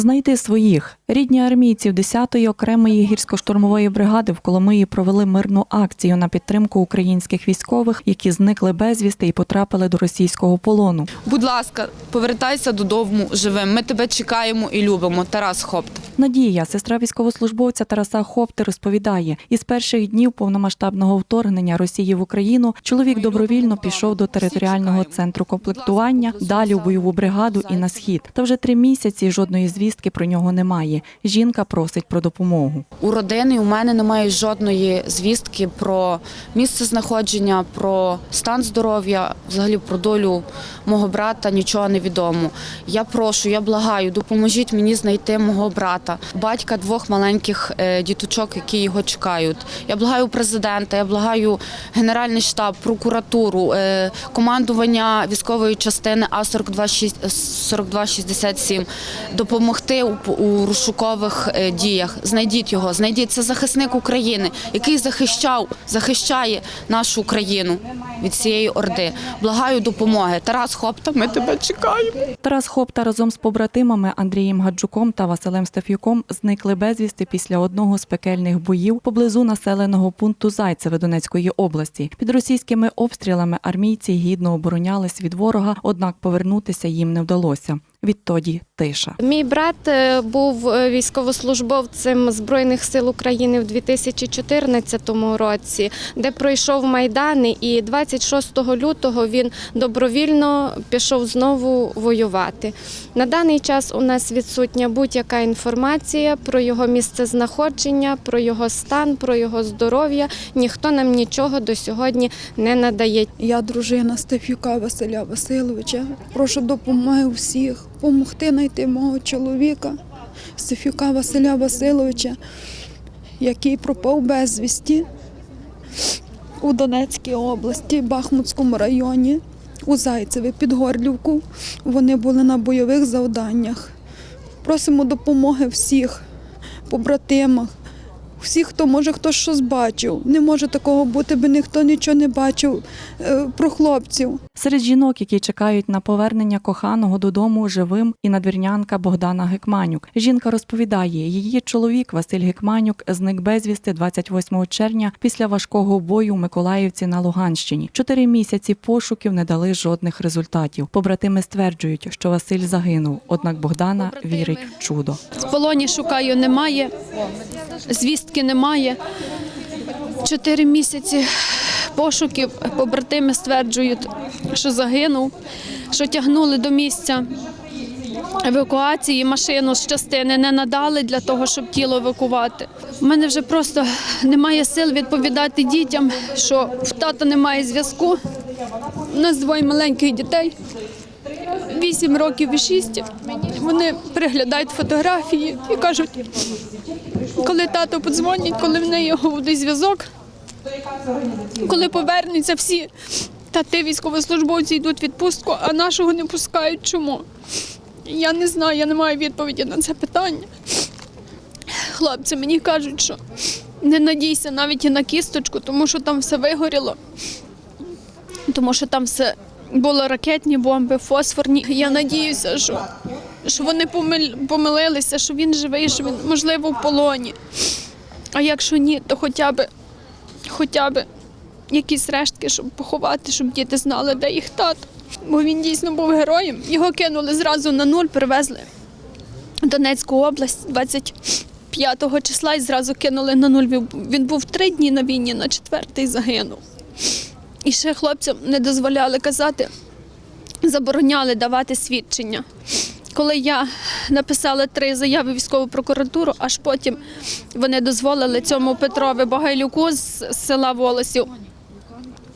Знайти своїх рідні армійців 10-ї окремої гірсько-штурмової бригади в Коломиї провели мирну акцію на підтримку українських військових, які зникли безвісти і потрапили до російського полону. Будь ласка, повертайся додому живим. Ми тебе чекаємо і любимо. Тарас Хопта. Надія, сестра військовослужбовця Тараса Хопти, розповідає: із перших днів повномасштабного вторгнення Росії в Україну чоловік добровільно пішов до територіального центру комплектування, далі в бойову бригаду і на схід. Та вже три місяці жодної звістки про нього немає. Жінка просить про допомогу. У родини у мене немає жодної звістки про місце знаходження, про стан здоров'я, взагалі про долю мого брата нічого не відомо. Я прошу, я благаю, допоможіть мені знайти мого брата, батька двох маленьких е, діточок, які його чекають. Я благаю президента, я благаю Генеральний штаб, прокуратуру, е, командування військової частини А 4267 допомогти у, у розшукових е, діях. Знайдіть його, знайдіть це захисник України, який захищав, захищає нашу країну від цієї орди. Благаю допомоги. Тарас Хопта, ми тебе чекаємо. Тарас Хопта разом з побратимами Андрієм Гаджуком та Василем Стефюком зникли безвісти після одного з пекельних боїв поблизу населеного пункту Зайцеве Донецької області. Під російськими обстрілами армійці гідно оборонялись від ворога, однак повернутися їм не вдалося. Відтоді тиша. Мій брат е, був е, військовослужбовцем Збройних сил України в 2014 році, де пройшов майдани, і 26 лютого він добровільно пішов знову воювати. На даний час у нас відсутня будь-яка інформація про його місце знаходження, про його стан, про його здоров'я. Ніхто нам нічого до сьогодні не надає. Я дружина Стефюка Василя Васильовича. Прошу допомоги всіх допомогти знайти мого чоловіка Софіка Василя Васильовича, який пропав безвісті у Донецькій області, Бахмутському районі, у Зайцеві під Горлівку. Вони були на бойових завданнях. Просимо допомоги всіх побратимах. Всі, хто може, хто щось бачив. Не може такого бути, бо ніхто нічого не бачив е, про хлопців. Серед жінок, які чекають на повернення коханого додому живим, і надвірнянка Богдана Гекманюк. Жінка розповідає, її чоловік Василь Гекманюк зник безвісти 28 червня після важкого бою у Миколаївці на Луганщині. Чотири місяці пошуків не дали жодних результатів. Побратими стверджують, що Василь загинув, однак Богдана вірить в чудо. В полоні шукаю немає, звістки немає. Чотири місяці пошуків побратими стверджують, що загинув, що тягнули до місця евакуації машину з частини не надали для того, щоб тіло евакувати. У мене вже просто немає сил відповідати дітям, що в тата немає зв'язку. У нас двоє маленьких дітей. 8 років і 6. Вони переглядають фотографії і кажуть, коли тато подзвонить, коли в неї буде зв'язок, коли повернуться всі тати військовослужбовці йдуть в відпустку, а нашого не пускають. Чому? Я не знаю, я не маю відповіді на це питання. Хлопці мені кажуть, що не надійся навіть і на кісточку, тому що там все вигоріло, тому що там все були ракетні бомби, фосфорні. Я надіюся, що, що вони помилилися, що він живий, що він можливо в полоні. А якщо ні, то хоча б, хоча б якісь рештки, щоб поховати, щоб діти знали, де їх тато. Бо він дійсно був героєм. Його кинули зразу на нуль, привезли в Донецьку область 25 числа і зразу кинули на нуль. Він- був три дні на війні, на четвертий загинув. І ще хлопцям не дозволяли казати, забороняли давати свідчення. Коли я написала три заяви в військову прокуратуру, аж потім вони дозволили цьому Петрові Багайлюку з села Волосів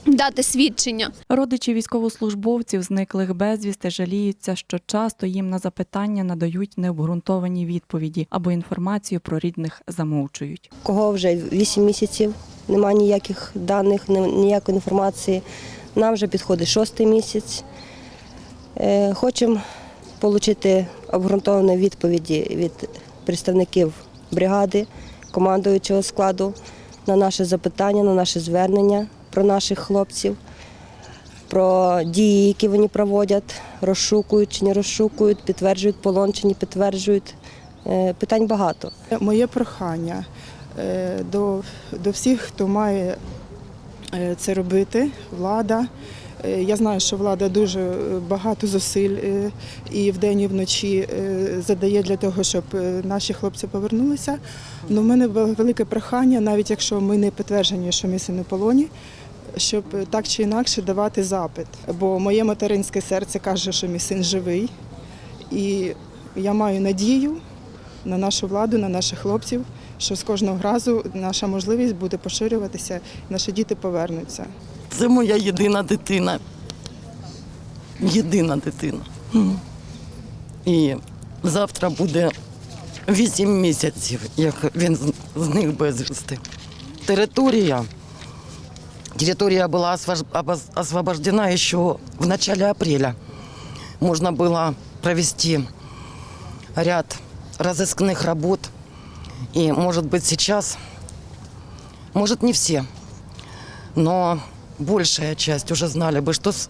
дати свідчення. Родичі військовослужбовців, зниклих безвісти, жаліються, що часто їм на запитання надають необґрунтовані відповіді або інформацію про рідних замовчують. кого вже 8 місяців, немає ніяких даних, ні- ніякої інформації. Нам вже підходить шостий місяць. Е, Хочемо отримати обґрунтовані відповіді від представників бригади, командуючого складу на наше запитання, на наше звернення про наших хлопців. про дії, які вони проводять, розшукують чи не розшукують, підтверджують полон чи не підтверджують. Е, Питань багато. Моє прохання е, до, до всіх, хто має е, це робити, влада. Е, Я знаю, що влада дуже е, багато зусиль е, і вдень, і вночі задає для того, щоб наші хлопці повернулися. Але в мене велике прохання, навіть якщо ми не підтверджені, що мій син у полоні, щоб так чи інакше давати запит. Бо моє материнське серце каже, що мій син живий. І я маю надію на нашу владу, на наших хлопців, що з кожного разу наша можливість буде поширюватися, наші діти повернуться. Це моя єдина дитина. Єдина дитина. М. І завтра буде вісім місяців, як він з- зник безвісти. Територія. Територія була освож- обоз- освобождена ще в начале апреля. Можна було провести ряд разыскных работ. И, может быть, сейчас, может, не все, но большая часть уже знали бы, что с,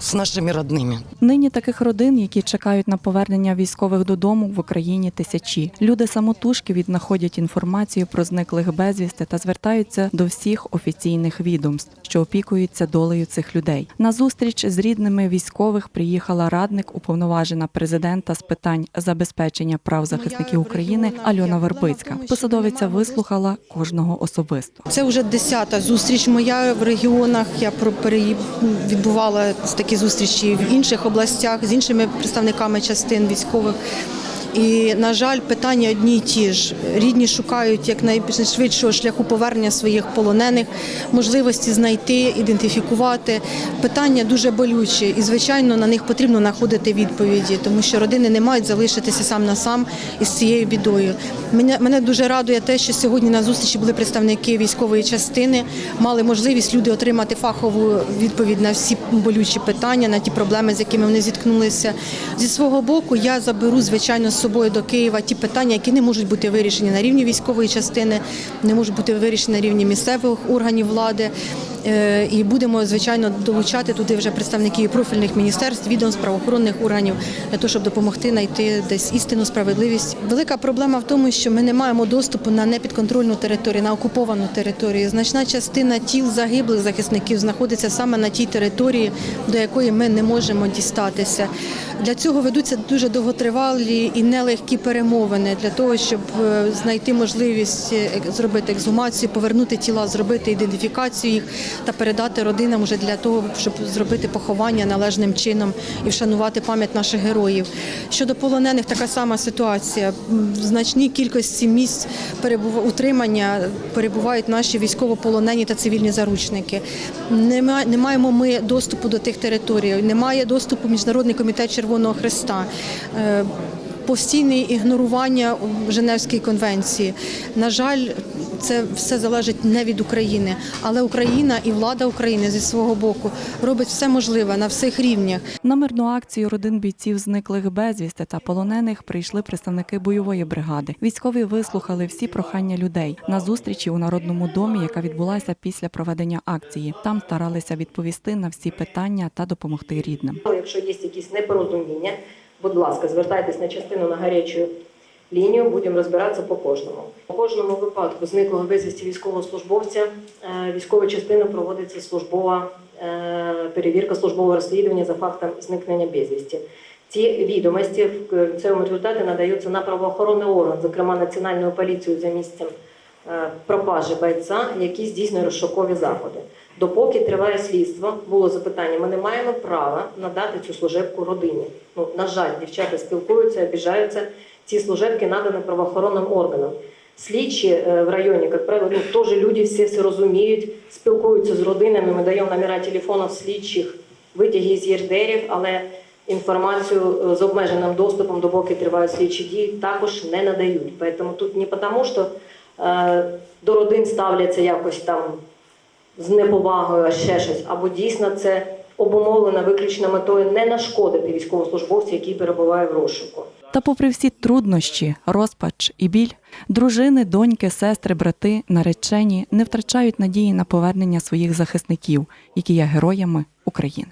с нашими родными. Нині таких родин, які чекають на повернення військових додому, в Україні тисячі. Люди самотужки віднаходять інформацію про зниклих безвісти та звертаються до всіх офіційних відомств, що опікуються долею цих людей. На зустріч з рідними військових приїхала радник уповноважена президента з питань забезпечення прав захисників України Альона Вербицька. Посадовиця вислухала кожного особисто. Це вже десята зустріч моя в регіонах. Я про переї- відбувала такі зустрічі в інших областях з іншими представниками частин військових. І, на жаль, питання одні й ті ж. Рідні шукають якнайшвидшого шляху повернення своїх полонених, можливості знайти, ідентифікувати. Питання дуже болючі, і звичайно на них потрібно знаходити відповіді, тому що родини не мають залишитися сам на сам із цією бідою. Мене мене дуже радує те, що сьогодні на зустрічі були представники військової частини, мали можливість люди отримати фахову відповідь на всі болючі питання, на ті проблеми, з якими вони зіткнулися. Зі свого боку, я заберу звичайно собою до Києва ті питання, які не можуть бути вирішені на рівні військової частини, не можуть бути вирішені на рівні місцевих органів влади. Е, І будемо звичайно долучати туди вже представників профільних міністерств, відомств, правоохоронних органів для того, щоб допомогти знайти десь істину, справедливість. Велика проблема в тому, що ми не маємо доступу на непідконтрольну територію, на окуповану територію. Значна частина тіл загиблих захисників знаходиться саме на тій території, до якої ми не можемо дістатися. Для цього ведуться дуже довготривалі і нелегкі перемовини для того, щоб е, знайти можливість е, зробити ексгумацію, повернути тіла, зробити ідентифікацію їх та передати родинам уже для того, щоб зробити поховання належним чином і вшанувати пам'ять наших героїв. Щодо полонених, така сама ситуація. В значній кількості місць утримання перебувають наші військовополонені та цивільні заручники. Не маємо ми доступу до тих територій, немає доступу Міжнародний комітет Червоного Христа. Постійне ігнорування у Женевській конвенції. На жаль, це все залежить не від України, але Україна і влада України зі свого боку робить все можливе на всіх рівнях. На мирну акцію родин бійців зниклих безвісти та полонених прийшли представники бойової бригади. Військові вислухали всі прохання людей на зустрічі у народному домі, яка відбулася після проведення акції. Там старалися відповісти на всі питання та допомогти рідним. Якщо є якісь непорозуміння, будь ласка, звертайтесь на частину на гарячу лінію, будемо розбиратися по кожному. У кожному випадку зниклого безвісті військовослужбовця е, військовою частиною проводиться службова е, перевірка службового розслідування за фактом зникнення безвісті. Ці відомості в кінцевому результаті надаються на правоохоронний орган, зокрема Національною поліцією за місцем е, пропажі бойця, які здійснює розшукові заходи. Допоки триває слідство, було запитання, ми не маємо права надати цю служебку родині. Ну, на жаль, дівчата спілкуються, обіжаються. Ці служебки надані правоохоронним органам. Слідчі е, в районі, як правило, ну, теж люди всі все розуміють, спілкуються з родинами, ми даємо номера телефонів слідчих, витяги з ЄРДРів, але інформацію е, з обмеженим доступом, допоки тривають слідчі дії, також не надають. Тому тут не тому, що е, до родин ставляться якось там з неповагою, а ще щось, або дійсно це обумовлено виключно метою не нашкодити військовослужбовцю, який перебуває в розшуку. Та, попри всі труднощі, розпач і біль, дружини, доньки, сестри, брати, наречені не втрачають надії на повернення своїх захисників, які є героями України.